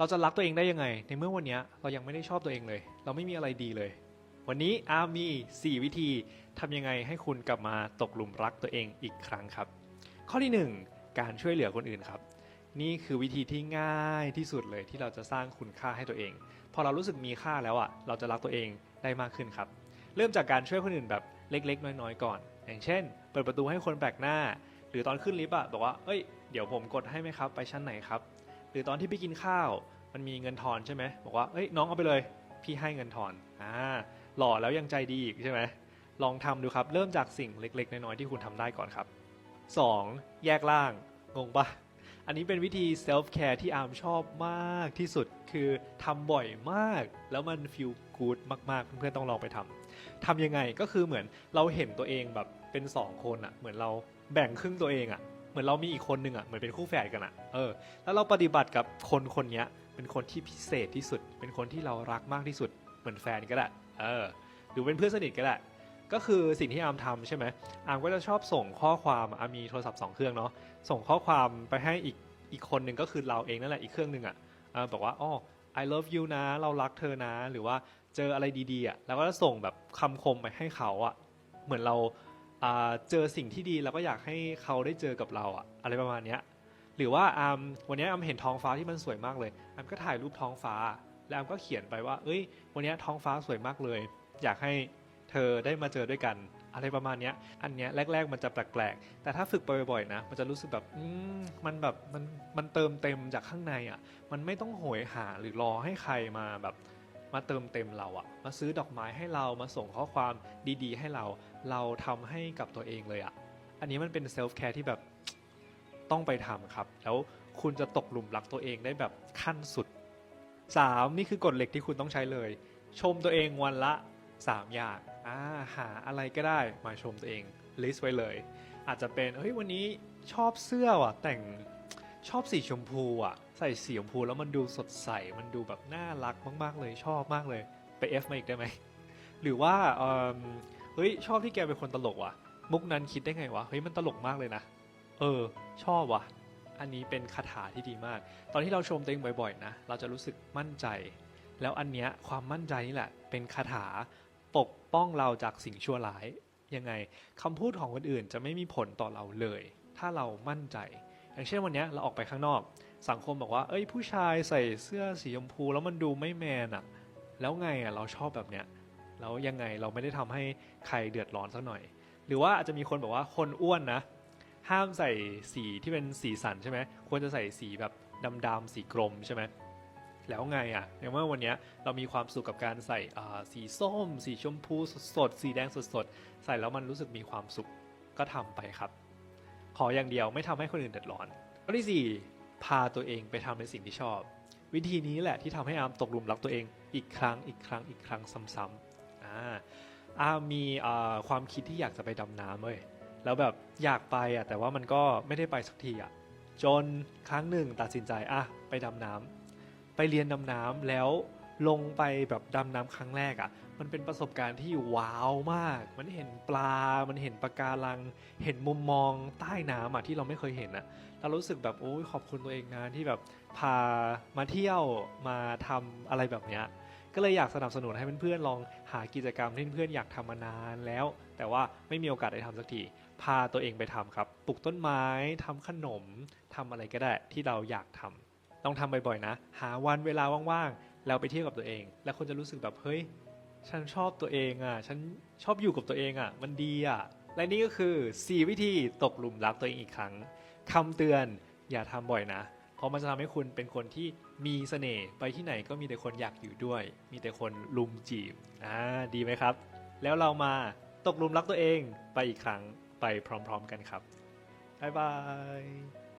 เราจะรักตัวเองได้ยังไง ในเมื่อวันนี้เรายังไม่ได้ชอบตัวเองเลย เราไม่มีอะไรดีเลย วันนี้อามี 4 วิธีทำยังไงให้คุณกลับมาตกหลุมรักตัวเองอีกครั้งครับ ข้อที่ 1 การช่วยเหลือคนอื่นครับ นี่คือวิธีที่ง่ายที่สุดเลยที่เราจะสร้างคุณค่าให้ตัวเอง พอเรารู้สึกมีค่าแล้วอะเราจะรักตัวเองได้มากขึ้นครับ เริ่มจากการช่วยคนอื่นแบบเล็ก ๆ น้อยๆก่อน อย่างเช่น เปิดประตูให้คนแปลกหน้า หรือตอนขึ้นลิฟต์อะบอกว่าเอ้ยเดี๋ยวผมกดให้ไหมครับ ไปชั้นไหนครับ หรือตอนที่ไปกินข้าว มันมีเงินทอนใช่ไหมบอกว่าเอ้ยน้องเอาไปเลย พี่ให้เงินทอนอ่าหล่อแล้วยังใจดีอีกใช่ไหมลองทำดูครับ เริ่มจากสิ่งเล็กๆ น้อยๆที่คุณทำได้ก่อนครับ 2. แยกล่าง งงปะอันนี้เป็นวิธี self care ที่อาร์มชอบมากที่สุดคือทำบ่อยมาก แล้วมัน feel good มากๆ เพื่อนๆต้องลองไปทำทำยังไงก็คือเหมือนเราเห็นตัวเองแบบเป็นสองคนอะเหมือนเราแบ่งครึ่งตัวเองอะ เหมือนเรามีอีกคนหนึ่งอะเหมือนเป็นคู่แฝดกันอะเออแล้วเราปฏิบัติกับคนคนนี้เป็นคนที่พิเศษที่สุด เป็นคนที่เรารักมากที่สุด เหมือนแฟนก็ได้เออหรือเป็นเพื่อนสนิทก็ได้ก็คือสิ่งที่อาร์มทำใช่ไหมอาร์มก็จะชอบส่งข้อความอาร์มมีโทรศัพท์สองเครื่องเนาะส่งข้อความไปให้อีกอีกคนหนึ่งก็คือเราเองนั่นแหละอีกเครื่องหนึ่งอะบอกว่าอ๋อ I love you นะ เรารักเธอนะ หรือว่าเจออะไรดีๆอะแล้วก็จะส่งแบบคำคมไปให้เขาอะเหมือนเรา อ่าเจอสิ่งที่ดีแล้วก็อยากให้เขาได้เจอกับเราอะอะไรประมาณเนี้ยหรือว่าอามวันนี้อามเห็นท้องฟ้าที่มันสวยมากเลยอามก็ถ่ายรูปท้องฟ้า แล้วอามก็เขียนไปว่า เอ้ย วันนี้ท้องฟ้าสวยมากเลย อยากให้เธอได้มาเจอด้วยกัน อะไรประมาณเนี้ยอันเนี้ยแรก ๆ มันจะแปลกๆ แต่ถ้าฝึกไปบ่อยๆนะ มันจะรู้สึกแบบอืมมันแบบมันมันเติมเต็มจากข้างในอะ มันไม่ต้องโหยหาหรือรอให้ใครมาแบบ มาเติมเต็มเราอะมาซื้อดอกไม้ให้เรามาส่งข้อความดีๆ ให้เรา เราทำให้กับตัวเองเลยอะอันนี้มันเป็นเซลฟ์แคร์ที่แบบต้องไปทำครับ แล้วคุณจะตกหลุมรักตัวเองได้แบบขั้นสุด 3. นี่คือกฎเหล็กที่คุณต้องใช้เลย ชมตัวเองวันละ 3 อย่างอาหาอะไรก็ได้มาชมตัวเองลิสต์ไว้เลย อาจจะเป็นเฮ้ยวันนี้ชอบเสื้อว่ะแต่ง ชอบสีชมพูอะ ใส่สีชมพูแล้วมันดูสดใส มันดูแบบน่ารักมาก ๆ เลยชอบมากเลย ไป F มาอีกได้ไหม หรือว่าเอิ่มเฮ้ยชอบที่แกเป็นคนตลกว่ะ มุกนั้นคิดได้ไงวะ เฮ้ยมันตลกมากเลยนะ เออ ชอบว่ะ อันนี้เป็นคาถาที่ดีมาก ตอนที่เราชมตัวเองบ่อยๆนะ เราจะรู้สึกมั่นใจ แล้วอันเนี้ยความมั่นใจนี่แหละ เป็นคาถาปกป้องเราจากสิ่งชั่วร้าย ยังไงคำพูดของคนอื่นจะไม่มีผลต่อเราเลย ถ้าเรามั่นใจ อย่างเช่นวันนี้เราออกไปข้างนอก สังคมบอกว่า เอ้ยผู้ชายใส่เสื้อสีชมพูแล้วมันดูไม่แมนอะแล้วไงอะเราชอบแบบเนี้ยแล้วยังไงเราไม่ได้ทำให้ใครเดือดร้อนสักหน่อย หรือว่าอาจจะมีคนบอกว่าคนอ้วนนะห้ามใส่สีที่เป็นสีสันใช่ไหมควรจะใส่สีแบบดำๆสีกรมใช่ไหมแล้วไงอะ่ะในเมื่อวันนี้เรามีความสุขกับการใส่สีส้ม สีชมพูสดๆสีแดงสดๆใส่แล้วมันรู้สึกมีความสุขก็ทำไปครับ ออย่างเดียวไม่ทำให้คนอื่นเดือดร้อน ข้อที่สี่พาตัวเองไปทำในสิ่งที่ชอบ วิธีนี้แหละที่ทำให้อาร์มตกหลุมรักตัวเองอีกครั้งอีกครั้งอีกครั้งซ้ำๆอ่าอาร์มมีความคิดที่อยากจะไปดำน้ำเว้ยแล้วแบบอยากไปอะแต่ว่ามันก็ไม่ได้ไปสักทีอะจนครั้งหนึ่งตัดสินใจอะไปดำน้ำไปเรียนดำน้ำแล้ว ลงไปแบบดำน้ำครั้งแรกอะ มันเป็นประสบการณ์ที่ว้าวมาก มันเห็นปลา มันเห็นปะการัง เห็นมุมมองใต้น้ำอะที่เราไม่เคยเห็นอะเรารู้สึกแบบโอ้ยขอบคุณตัวเองนะที่แบบพามาเที่ยวมาทำอะไรแบบเนี้ยก็เลยอยากสนับสนุนให้เพื่อนๆลองหากิจกรรมที่เพื่อนๆอยากทำมานานแล้ว แต่ว่าไม่มีโอกาสได้ทำสักทีพาตัวเองไปทำครับปลูกต้นไม้ทำขนมทำอะไรก็ได้ที่เราอยากทำต้องทำบ่อยๆนะ หาวันเวลาว่างๆ แล้วไปเที่ยวกับตัวเอง แล้วคนจะรู้สึกแบบเฮ้ยฉันชอบตัวเองอะ ฉันชอบอยู่กับตัวเองอะ มันดีอะ และนี่ก็คือ 4 วิธีตกหลุมรักตัวเองอีกครั้งคำเตือนอย่าทำบ่อยนะ เพราะมันจะทำให้คุณเป็นคนที่มีเสน่ห์ไปที่ไหนก็มีแต่คนอยากอยู่ด้วย มีแต่คนลุมจีบ อ่า ดีไหมครับ แล้วเรามาตกหลุมรักตัวเองไปอีกครั้งไปพร้อม ๆ กันครับ บ๊ายบาย